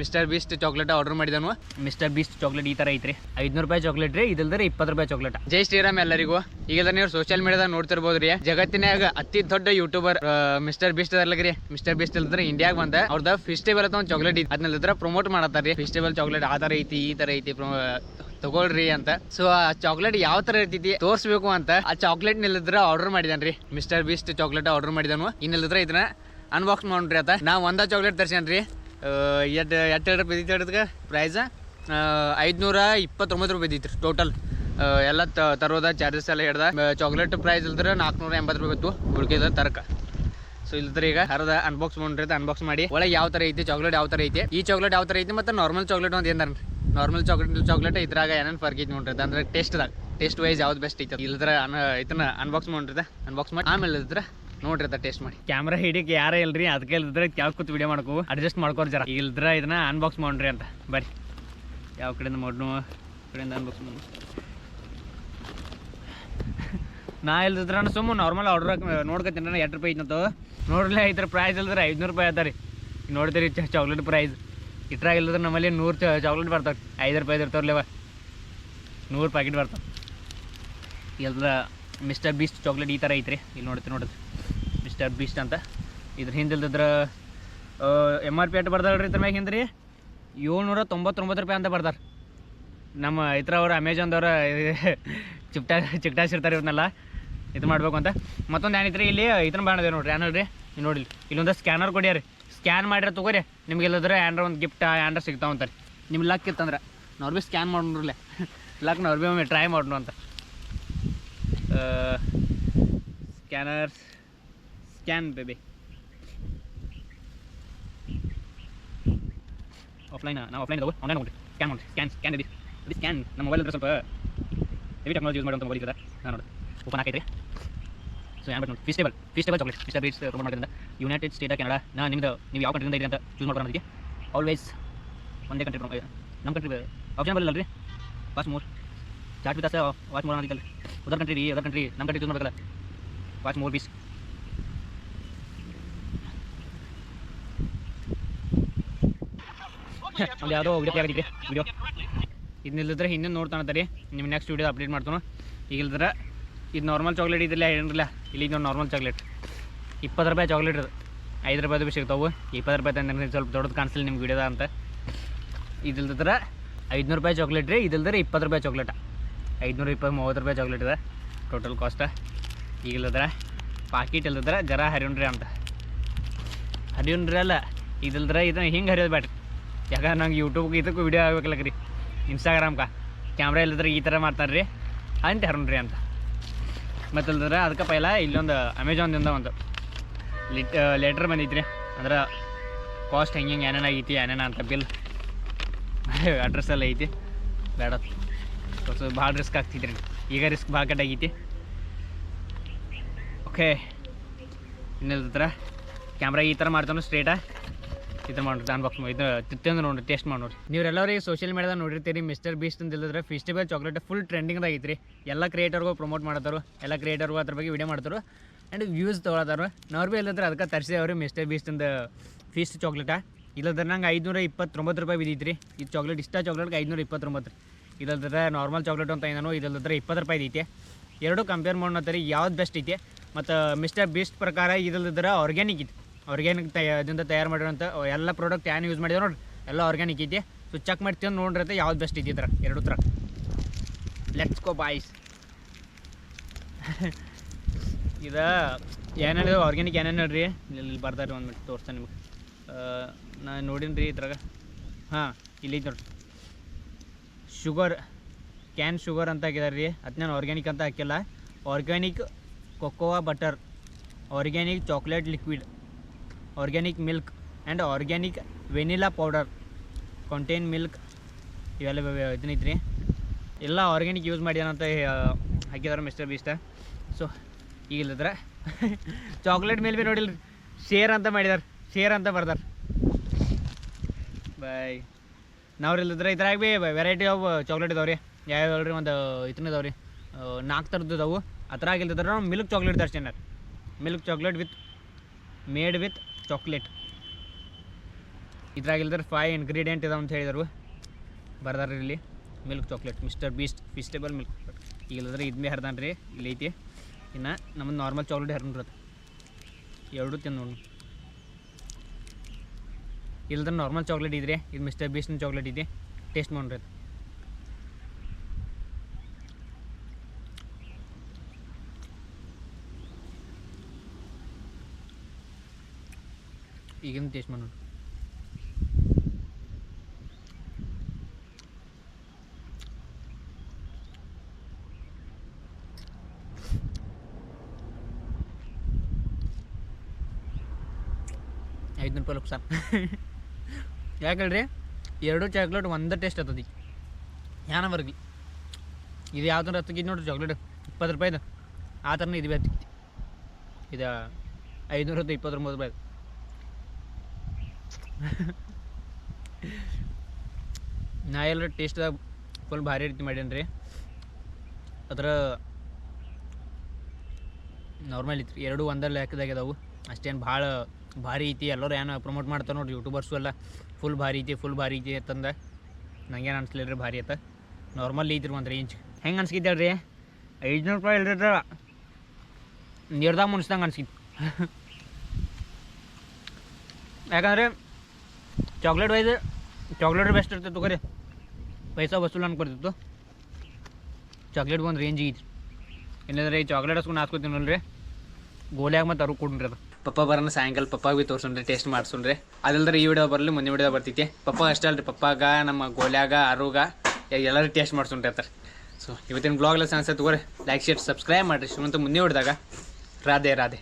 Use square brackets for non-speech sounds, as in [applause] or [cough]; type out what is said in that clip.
Mister Beast chocolate order ಮಾಡಿದನು. Mister Beast chocolate ಈ ತರ ಐತ್ರಿ. ಐದ್ನೂರು ರೂಪಾಯಿ ಚಾಕ್ಲೇಟ್ ರೀ ಇದಲ್ದ್ರೆ ಇಪ್ಪತ್ತು ರೂಪಾಯಿ ಚಾಕ್ಲೇಟ್ ಜೈ ಶ್ರೀರಾಮ್ ಎಲ್ಲರಿಗೂ. ಈಗ ನೀವು ಸೋಷಿಯಲ್ ಮೀಡಿಯಾದಾಗ ನೋಡ್ತಿರ್ಬೋದು ರೀ. ಜಗತ್ತಿನಾಗ ಅತಿ ದೊಡ್ಡ ಯೂಟ್ಯೂಬರ್ ಮಿಸ್ಟರ್ ಬೀಸ್ಟ್ ಅದಲ್ಲಗ್ರಿ ಮಿಸ್ಟರ್ ಬೀಸ್ಟ್ ಇಲ್ದ್ರೆ ಇಂಡಿಯಾಗ ಬಂದ. ಅವ್ರದ್ದು ಫೆಸ್ಟಿವಲ್ ಅಂತ ಒಂದು ಚಾಕ್ಲೇಟ್ ಐತಿ ಅದನ್ನ ಪ್ರಮೋಟ್ ಮಾಡತ್ತಾರ ರೀ ಫೆಸ್ಟಿವಲ್ ಚಾಕ್ಲೇಟ್ ಆ ಥರ ಐತಿ ಈ ಥರ ಐತಿ ತಗೊಳ್ರಿ ಅಂತ. ಸೊ ಆ ಚಾಕ್ಲೇಟ್ ಯಾವ ತರ ಇರ್ತೈತಿ ತೋರ್ಸ್ಬೇಕು ಅಂತ ಆ ಚಾಕ್ಲೇಟ್ ನಿಲ್ಲಿದ್ರ ಆರ್ಡರ್ ಮಾಡಿದಾನ್ರಿ ಮಿಸ್ಟರ್ ಬೀಸ್ಟ್ ಚಾಕ್ಲೇಟ್ ಆರ್ಡರ್ ಮಾಡಿದನು. ಇನ್ನಿಲ್ಲದ್ರ ಇದನ್ನ ಅನ್ಬಾಕ್ಸ್ ಮಾಡ್ರಿ ಆತ. ನಾ ಒಂದ ಚಾಕ್ಲೇಟ್ ತರ್ಸ್ಯಾನ್ರಿ. ಎಡ್ ಎಟ್ಟು ಎರಡು ರೂಪಾಯಿ ಇದ್ದಕ್ಕೆ ಪ್ರೈಸ ಐದುನೂರ ಇಪ್ಪತ್ತೊಂಬತ್ತು ರೂಪಾಯಿ ಇದ್ದಿತ್ತು ಟೋಟಲ್ ಎಲ್ಲ ತರೋದ ಚಾರ್ಜಸ್ ಎಲ್ಲ ಹಿಡ್ದ. ಚಾಕ್ಲೇಟ್ ಪ್ರೈಸ್ ಇಲ್ದ್ರೆ ನಾಲ್ಕುನೂರ ಎಂಬತ್ತು ರೂಪಾಯಿ ಇತ್ತು ಹುಡುಕಿದ ತರಕ. ಸೊ ಇಲ್ದ್ರೆ ಈಗ ಹರದ ಅನ್ಬಾಕ್ಸ್ ಮಾಡ್ರಿ ಅನ್ಬಾಕ್ಸ್ ಮಾಡಿ. ಒಳಗೆ ಯಾವ ಥರ ಐತಿ ಚಾಕ್ಲೇಟ್ ಯಾವ ಥರ ಐತಿ? ಈ ಚಾಕ್ಲೇಟ್ ಯಾವ ಥರ ಐತಿ ಮತ್ತು ನಾರ್ಮಲ್ ಚಾಕ್ಲೇಟ್ ಒಂದು ಏನಾರ ನಾರ್ಮಲ್ ಚಾಕ್ಲೇಟ್ ಚಾಕ್ಲೇಟ್ ಇದ್ರಾಗ ಏನೇನು ಫರ್ಕ್ ಐತಿ ನೋಡ್ರಿ? ಅಂದ್ರೆ ಟೇಸ್ಟ್ದಾಗ ಟೇಸ್ಟ್ ವೈಸ್ ಯಾವ್ದು ಬೆಸ್ಟ್ ಐತಿ ಇಲ್ದ್ರ ಅನ್ ಇದನ್ನ ಅನ್ಬಾಕ್ಸ್ ಮಾಡ್ರಿ ಅನ್ಬಾಕ್ಸ್ ಮಾಡಿ. ಆಮೇಲೆ ಇದ್ರ ನೋಡ್ರಿ ಅದ ಟೇಸ್ಟ್ ಮಾಡಿ. ಕ್ಯಾಮ್ರಾ ಹಿಡಿಕೆ ಯಾರೇ ಇಲ್ರಿ ಅದಕ್ಕೆ ಇಲ್ದ್ರೆ ಯಾವ ಕೂತ್ ವಿಡಿಯೋ ಮಾಡ್ಕೋ ಅಡ್ಜಸ್ಟ್ ಮಾಡ್ಕೋರ್ ಜರ. ಇಲ್ದ್ರ ಇದನ್ನ ಅನ್ಬಾಕ್ಸ್ ಮಾಡ್ರಿ ಅಂತ. ಬರ್ರಿ. ಯಾವ ಕಡೆಯಿಂದ ಮಾಡ್ನು ಕಡೆಯಿಂದ ಅನ್ಬಾಕ್ಸ್ ಮಾಡಿ ನಾ ಇಲ್ದಿದ್ರ ಸುಮ್ಮ ನಾರ್ಮಲ್ ಆರ್ಡರ್ ನೋಡ್ಕೊತೀನಿ ಎರಡು ರೂಪಾಯಿ ಇತ್ತು ನೋಡ್ರಲ್ಲ ಇದ್ರ ಪ್ರೈಸ್ ಇಲ್ದ್ರೆ ಐದುನೂರು ರೂಪಾಯಿ ಅದ ರೀ. ನೋಡಿದ್ರಿ ಚಾಕ್ಲೇಟ್ ಪ್ರೈಸ್ ಇಟ್ರಾಗ ಇಲ್ದ್ರೆ ನಮ್ಮಲ್ಲಿ ನೂರು ಚಾಕ್ಲೇಟ್ ಬರ್ತಾವೆ. ಐದು ರೂಪಾಯಿ ಇರ್ತಾವ್ರಲ್ಲವ ನೂರು ಪ್ಯಾಕೆಟ್ ಬರ್ತಾವೆ. ಇಲ್ದ್ರ ಮಿಸ್ಟರ್ ಬೀಸ್ಟ್ ಚಾಕ್ಲೇಟ್ ಈ ಥರ ಐತ್ರಿ. ಇಲ್ಲಿ ನೋಡ್ತೀನಿ ನೋಡ್ರಿ ಮಿಸ್ಟರ್ ಬೀಸ್ಟ್ ಅಂತ. ಇದ್ರ ಹಿಂದಿಲ್ದಿದ್ರ ಎಂ ಆರ್ ಪಿ ಎಟ್ ಬರ್ದಾಳ್ರಿ ಇದ್ರ ಮ್ಯಾಗ ಹಿಂದ್ರಿ? ಏಳ್ನೂರ ತೊಂಬತ್ತೊಂಬತ್ತು ರೂಪಾಯಿ ಅಂತ ಬರ್ದಾರ. ನಮ್ಮ ಇತರ ಅವ್ರು ಅಮೆಜಾನ್ದವ್ರ ಚಿಪ್ಟಾ, ಚಿಕ್ಟಾಸಿರ್ತಾರೆ ಇವ್ರನ್ನೆಲ್ಲ ಇದು ಮಾಡಬೇಕು ಅಂತ. ಮತ್ತೊಂದು ಏನೈತ್ರಿ ಇಲ್ಲಿ ಇದನ್ನ ಬಾಣದೇ ನೋಡ್ರಿ ಏನ್ ಹೇಳ್ರಿ ಇಲ್ಲಿ ನೋಡಿ ಇಲ್ಲೊಂದು ಸ್ಕ್ಯಾನರ್ ಕೊಡ್ಯಾರಿ. ಸ್ಕ್ಯಾನ್ ಮಾಡಿರ ತಗೋರಿ. ನಿಮ್ಗೆ ಇಲ್ಲದ್ರೆ ಏನಾರ ಒಂದು ಗಿಫ್ಟ್ ಏನಾರ ಸಿಗ್ತಾವ ಅಂತಾರೆ. ನಿಮ್ಮ ಲಕ್ ಇತ್ತಂದ್ರೆ. ನಾವು ಭೀ ಸ್ಕ್ಯಾನ್ ಮಾಡೋಣ್ರಲ್ಲೇ ಲಕ್ [laughs] ನಾವ್ ಭೀ ಒಮ್ಮೆ ಟ್ರೈ ಮಾಡೋಣ ಅಂತ. ಸ್ಕ್ಯಾನರ್ ಸ್ಕ್ಯಾನ್ ಬೇಬಿ ಆಫ್ಲೈನ್ ನಾವು ಆಫ್ಲೈನ್ ಇದಾವೆ ಆನ್ಲೈನ್ ಹೋಗ್ರಿ ಸ್ಕ್ಯಾನ್ ಮಾಡಿ ಸ್ಕ್ಯಾನ್ ಸ್ಕ್ಯಾನ್ ಇದೆ ಇದು ಸ್ಕ್ಯಾನ್ ನಮ್ಮ ಮೊಬೈಲ್ ಅಂದ್ರೆ ಸ್ವಲ್ಪ ಹೆವಿ ಟೆಕ್ನಾಲಜಿ ಯೂಸ್ ಮಾಡುವಂಥ ಮೊಬೈಲ್ ಇದೆ ನಾನು ನೋಡಿ ಓಪನ್ ಹಾಕೈತ್ರಿ ಸೊ ಏನು ನೋಡಿ ಫಿಸ್ಟೇಬಲ್ ಫಿಸ್ಟೇಬಲ್ ಚಾಕ್ಲೇಟ್ ಮಿಸ್ಟರ್ ಬೀಟ್ಸ್ ಪ್ರಮೋಟ್ ಮಾಡೋದ್ರಿಂದ ಯುನೈಟೆಡ್ ಸ್ಟೇಟ್ ಕೆನಡಾ ನಾ ನಿಮ್ದು ನೀವು ಯಾವ ಕಂಟ್ರಿಯಿಂದ ಇದ್ದೀರಿ ಅಂತ ಚೂಸ್ ಮಾಡ್ಕೊಂಡು ಅದಕ್ಕೆ ಆಲ್ವೇಸ್ ಒಂದೇ ಕಂಟ್ರಿ ನಮ್ಮ ಕಂಟ್ರಿ ಆಪ್ಷನ್ ಬರಲ್ಲ ರೀ watch more chat with watch more ಅನ್ನೋದಿಲ್ಲ ಅದರ್ ಕಂಟ್ರಿ ರೀ ಅದರ್ ಕಂಟ್ರಿ ನಮ್ಮ ಕಂಟ್ರಿ ಚೂಸ್ ಮಾಡಬೇಕಲ್ಲ ವಾಚ್ ಮೋರ್ ಪೀಸ್ ಒಂದು ಯಾವುದೋ ವಿಡಿಯೋ. ಆಗಿದ್ರಿ ವಿಡಿಯೋ ಇದನ್ನಿಲ್ಲದ್ರೆ ಹಿಂದೆ ತರಿ ನಿಮ್ಮ ನೆಕ್ಸ್ಟ್ ವಿಡಿಯೋ ಅಪ್ಡೇಟ್ ಮಾಡ್ತಾನೆ. ಈಗ ಇಲ್ದ್ರೆ ಇದು ನಾರ್ಮಲ್ ಚಾಕ್ಲೇಟ್ ಇದಿಲ್ಲ ಏನಿರಲಿಲ್ಲ ಇಲ್ಲಿ ಇದು ನಾರ್ಮಲ್ ಚಾಕ್ಲೇಟ್ ಇಪ್ಪತ್ತು ರೂಪಾಯಿ ಚಾಕ್ಲೇಟ್ ಇದು ಐದು ರೂಪಾಯ್ದು ಭೀ ಸಿಗ್ತಾವೆ. ಇಪ್ಪತ್ತು ರೂಪಾಯಿ ತಂದ್ರೆ ಸ್ವಲ್ಪ ದೊಡ್ಡದು ಕಾಣಿಸಲಿ ನಿಮ್ಮ ವಿಡಿಯೋದ ಅಂತ. ಇದಿಲ್ದ್ರೆ ಐದುನೂರು ರೂಪಾಯಿ ಚಾಕ್ಲೇಟ್ ರೀ. ಇದಿಲ್ದ್ರೆ ಇಪ್ಪತ್ತು ರೂಪಾಯಿ ಚಾಕ್ಲೇಟ ಐದುನೂರ, ಇಪ್ಪತ್ತು, ಮೂವತ್ತು ರೂಪಾಯಿ ಚಾಕ್ಲೇಟ್ ಇದೆ. ಟೋಟಲ್ ಕಾಸ್ಟ ಈಗಿಲ್ಲದ್ರೆ ಪಾಕಿಟ್ ಇಲ್ಲದ್ರೆ ಜರ ಹರಿಯೋಣ್ರಿ ಅಂತ. ಹರಿಯೋಣ್ರಿ ಅಲ್ಲ ಇದಿಲ್ದ್ರೆ ಇದನ್ನ ಹಿಂಗೆ ಹರಿಯೋದು ಬೇಡ್ರಿ ಯಾಕಂದ್ರೆ ನಂಗೆ ಯೂಟ್ಯೂಬ್ಗೆ ಇದಕ್ಕೂ ವಿಡಿಯೋ ಆಗ್ಬೇಕಲ್ಲ ರೀ ಇನ್ಸ್ಟಾಗ್ರಾಮ್ಗೆ ಕ್ಯಾಮ್ರಾ ಇಲ್ಲದ್ರೆ ಈ ಥರ ಮಾಡ್ತಾರೆ ರೀ ಅಂತ ಹರಣ್ರಿ ಅಂತ. ಮತ್ತು ಅದಕ್ಕೆ ಪೈಲ ಇಲ್ಲೊಂದು ಅಮೆಝಾನ್ದಿಂದ ಒಂದು ಲಿಟ್ ಲೆಟ್ರ್ ಬಂದೈತ್ರಿ. ಅಂದ್ರೆ ಕಾಸ್ಟ್ ಹೆಂಗೆ ಹೆಂಗೆ ಏನೇನು ಆಗೈತಿ, ಏನೇನ ಅಂತ ಬಿಲ್ ಅಡ್ರೆಸ್ ಎಲ್ಲ ಐತಿ. ಬೇಡ. ಭಾಳ ರಿಸ್ಕ್ ಆಗ್ತಿದ್ರಿ. ಈಗ ರಿಸ್ಕ್ ಭಾಳ ಕಟ್ಟಾಗೈತಿ ಓಕೆ ಇನ್ನಿಲ್ದ್ರ ಕ್ಯಾಮ್ರಾ ಈ ಥರ ಮಾಡ್ತಾನು ಸ್ಟ್ರೇಟ ಇದು ಮಾಡ್ರಿ ಅನ್ಬಾಕ್ಸ್ ಇದು ತಿಂದು ನೋಡ್ರಿ ಟೇಸ್ಟ್ ಮಾಡಿ ನೀವೆಲ್ಲರೂ ಈ ಸೋಷಿಯಲ್ ಮೀಡಿಯಾದ ನೋಡಿರ್ತೀರಿ ಮಿಸ್ಟರ್ ಬೀಸ್ಟ್ ಅಂತ ಫೆಸ್ಟಿವಲ್ ಚಾಕ್ಲೇಟ್ ಫುಲ್ ಟ್ರೆಂಡಿಂಗ್ ಐತ್ರಿ. ಎಲ್ಲ ಕ್ರಿಯೇಟರ್ಗೂ ಪ್ರಮೋಟ್ ಮಾಡತ್ತಾರು, ಎಲ್ಲ ಕ್ರಿಯೇಟರ್ಗೂ ಅದ್ರ ಬಗ್ಗೆ ವಿಡಿಯೋ ಮಾಡಿದ್ರು ಆ್ಯಂಡ್ ವ್ಯೂಸ್ ತೊಗೊಳತ್ತಾರ. ನಾವು ಭೀ ಇಲ್ಲದ್ರೆ ಅದಕ್ಕೆ ತರಿಸಿದವ್ರಿ ಮಿಸ್ಟರ್ ಬೀಸ್ಟಿಂದ ಫೀಸ್ಟ್ ಚಾಕ್ಲೇಟ ಇಲ್ಲದ್ರೆ ನಂಗೆ ಐದುನೂರ ಇಪ್ಪತ್ತೊಂಬತ್ತು ರೂಪಾಯಿ ಬಿದ್ದೈತ್ರಿ. ಈ ಚಾಕ್ಲೇಟ್ ಇಷ್ಟ ಚಾಕ್ಲೇಟ್ಗೆ ಐದುನೂರ ಇಪ್ಪತ್ತೊಂಬತ್ತು ರೀ. ಇಲ್ಲದ್ರೆ ನಾರ್ಮಲ್ ಚಾಕ್ಲೇಟ್ ಅಂತ ಏನೋ ಇಲ್ಲದ್ರೆ ಇಪ್ಪತ್ತು ರೂಪಾಯಿ ಐತೆ ಎರಡು ಕಂಪೇರ್ ಮಾಡೋಣ ಯಾವ್ದು ಬೆಸ್ಟ್ ಐತೆ. ಮತ್ತು ಮಿಸ್ಟರ್ ಬೀಸ್ಟ್ ಪ್ರಕಾರ ಇದಲ್ಲದ್ರೆ ಆರ್ಗ್ಯಾನಿಕ್ ಐತಿ. ಆರ್ಗ್ಯಾನಿಕ್ ಅದಿಂದ ತಯಾರು ಮಾಡಿರೋಂಥ ಎಲ್ಲ ಪ್ರಾಡಕ್ಟ್ ಏನು ಯೂಸ್ ಮಾಡಿದ್ರು ನೋಡಿ ಎಲ್ಲ ಆರ್ಗ್ಯಾನಿಕ್ ಇದೆ ಸೊ ಚೆಕ್ ಮಾಡಿ ತಿಂದು ನೋಡಿರತ್ತೆ ಯಾವ್ದು ಬೆಸ್ಟ್ ಐತಿ ಇದ್ರ ಎರಡು ಥರ ಲೆಟ್ಸ್ ಗೋ ಬಾಯ್ಸ್ ಇದು ಏನೇನು ಆರ್ಗ್ಯಾನಿಕ್ ಏನೇನು ಹೇಳ್ರಿ? ಇಲ್ಲಿ ಬರ್ತಾರೆ ಒಂದು ಮಿನಿಟ್ ತೋರಿಸ್ತಾನೆ ನಿಮಗೆ. ನಾನು ನೋಡೀನಿ ರೀ ಇದ್ರಾಗ. ಹಾಂ, ಇಲ್ಲಿ ನೋಡಿ ನೋಡ್ರಿ. ಶುಗರ್ ಕ್ಯಾನ್ ಶುಗರ್ ಅಂತ ಹಾಕಿದಾರೆ ರೀ. ಅದನ್ನ ಆರ್ಗ್ಯಾನಿಕ್ ಅಂತ ಹಾಕಿಲ್ಲ. Organic cocoa butter organic chocolate liquid organic milk and organic vanilla powder contain milk ಇವೆಲ್ಲ ಇದನ್ನೈತ್ರಿ ಎಲ್ಲ ಆರ್ಗ್ಯಾನಿಕ್ ಯೂಸ್ ಮಾಡ್ಯಾನಂತ ಹಾಕಿದಾರೆ ಮಿಸ್ಟರ್ ಬೀಸ್ಟ ಸೊ ಈಗ ಇಲ್ಲದ್ರೆ ಚಾಕ್ಲೇಟ್ ಮೇಲೆ ಭೀ ನೋಡಿಲ್ಲ ಶೇರ್ ಅಂತ ಮಾಡಿದಾರೆ. ಶೇರ್ ಅಂತ ಬರ್ದಾರೆ. ಬಾಯ್ ನಾವು ಇಲ್ಲದ್ರೆ ಇದ್ರಾಗ ಭೀ ವೆರೈಟಿ ಆಫ್ ಚಾಕ್ಲೇಟ್ ಇದಾವೆ ರೀ ಒಂದು ಇದನ್ನ ಇದಾವೆ ನಾಲ್ಕು ಥರದ್ದು ಇದಾವೆ. ಆ ಥರ ಆಗಿಲ್ದಿದ್ರೆ ಮಿಲ್ಕ್ ಚಾಕ್ಲೇಟ್ ದರ್ಶನ milk chocolate with made with chocolate. ಇಲ್ದ್ರೆ five ingredient ಇದಾವೆ ಅಂತ ಹೇಳಿದರು. ಬರ್ದಾರ ಇಲ್ಲಿ milk chocolate Mr Beast Feastables milk chocolate ಇಲ್ಲದ್ರೆ ಇದ್ಮೇ ಹರಿದಾನ ರೀ, ಇಲ್ಲಿ ಐತಿ. ಇನ್ನು ನಮ್ಮದು ನಾರ್ಮಲ್ ಚಾಕ್ಲೇಟ್ ಹರಿದ್ರದು ಎರಡು ತಿಂದು ನೋಡಿ ಇಲ್ದ್ರೆ ನಾರ್ಮಲ್ ಚಾಕ್ಲೇಟ್ ಇದ್ರಿ, ಇದು ಮಿಸ್ಟರ್ ಬೀಸ್ಟ್ನ ಚಾಕ್ಲೇಟ್ ಇದೆ ಟೇಸ್ಟ್ ಮಾಡ್ರಿ ಈಗಿನ ಟೇಸ್ಟ್ ಮಾಡೋಣ ಐದುನೂರು ರೂಪಾಯಿ ಲಕ್ಷ ಯಾಕೇಳ್ರಿ ಎರಡು ಚಾಕ್ಲೇಟ್ ಒಂದೇ ಟೇಸ್ಟ್ ಆತದ ಯಾನ ಬರ್ಗಿ ಇದು ಯಾವ್ದಾರು ಹತ್ತಿಗೆ ನೋಡ್ರಿ ಚಾಕ್ಲೇಟ್ ಇಪ್ಪತ್ತು ರೂಪಾಯಿದು ಆ ಥರನೇ ಇದು ಬೇರೆ ಇದು ಐದುನೂರ ಹತ್ತು ಇಪ್ಪತ್ತೊಂಬತ್ತು ರೂಪಾಯಿ [laughs] ನಾ ಎಲ್ಲ ಟೇಸ್ಟ್ದಾಗ ಫುಲ್ ಭಾರಿ ರೀತಿ ಮಾಡೇನಿ ರೀ. ಅದ್ರ ನಾರ್ಮಲ್ ಇತ್ತು ಎರಡು ಒಂದೇ ಲೆಕ್ಕದಾಗ ಅದಾವು. ಅಷ್ಟೇನು ಭಾಳ ಭಾರಿ ಐತಿ. ಎಲ್ಲರೂ ಏನು ಪ್ರಮೋಟ್ ಮಾಡ್ತಾರೆ ನೋಡ್ರಿ ಯೂಟ್ಯೂಬರ್ಸು ಎಲ್ಲ. ಫುಲ್ ಭಾರಿ ಐತಿ ಫುಲ್ ಭಾರಿ ಐತಿ ಅಂತಂದ ನಂಗೇನು ಅನಿಸ್ಲಿಲ್ಲ ರೀ ಭಾರಿ ಆಯ್ತ ನಾರ್ಮಲ್ ಐತ್ರಿ ಒಂದು ರೇಂಜ್ ಹೆಂಗೆ ಅನ್ಸ್ಕಿದ್ದೆ ರೀ ಐದುನೂರು ರೂಪಾಯಿ ಇಲ್ರಿ ನೀರ್ದಾಗ ಮುನ್ಸ್ದಂಗೆ ಅನ್ಸ್ಕಿತ್ತು [laughs] ಯಾಕಂದರೆ ಚಾಕ್ಲೇಟ್ ವೈಸ್, ಚಾಕ್ಲೇಟ್ ಬೆಸ್ಟ್ ಇರ್ತೈತೆ ತಗೋರಿ. ಪೈಸಾ ವಸೂಲ್ ಅನ್ಕೊಡ್ತಿತ್ತು. ಚಾಕ್ಲೇಟ್ ಒಂದು ರೇಂಜ್ ಐತಿ. ಇಲ್ಲಂದ್ರೆ ಈ ಚಾಕ್ಲೇಟ್ ಹಸ್ಕೊಂಡು ಹಾಸ್ಕೊತೀನಲ್ರಿ ಗೋಲ್ಯಾಗ ಮತ್ತು ಅರು ಕೊಡ್ರಿ ಅದು ಪಪ್ಪ ಬರೋಣ ಸಾಯಂಕಾಲ, ಪಪ್ಪಾಗ ಭೀ ತೋರ್ಸೋಣ್ರಿ ಟೇಸ್ಟ್ ಮಾಡ್ಸೋಣ್ರಿ. ಅದಲ್ದ್ರೆ ಈ ವಿಡಿಯೋ ಬರಲಿ, ಮುಂದಿನ ವಿಡಿಯೋ ಬರ್ತೈತಿ. ಪಪ್ಪ ಅಷ್ಟೇ ಅಲ್ರಿ, ಪಪ್ಪಾಗ, ನಮ್ಮ ಗೋಲ್ಯಾಗ, ಅರುಗ ಎಲ್ಲರೂ ಟೇಸ್ಟ್ ಮಾಡ್ಸೋಣ್ರಿ ಅಂತಾರೆ. ಸೊ ಇವತ್ತಿನ ಬ್ಲಾಗ್ಲೆಸ್ ಅನ್ಸತ್ತೆ ತಗೋರಿ. ಲೈಕ್ ಶೇರ್ ಸಬ್ಸ್ಕ್ರೈಬ್ ಮಾಡಿರಿ. ಶ್ರೀಮಂತ ಮುಂದೆ ಹೊಡೆದಾಗ ರಾಧೆ ರಾಧೆ.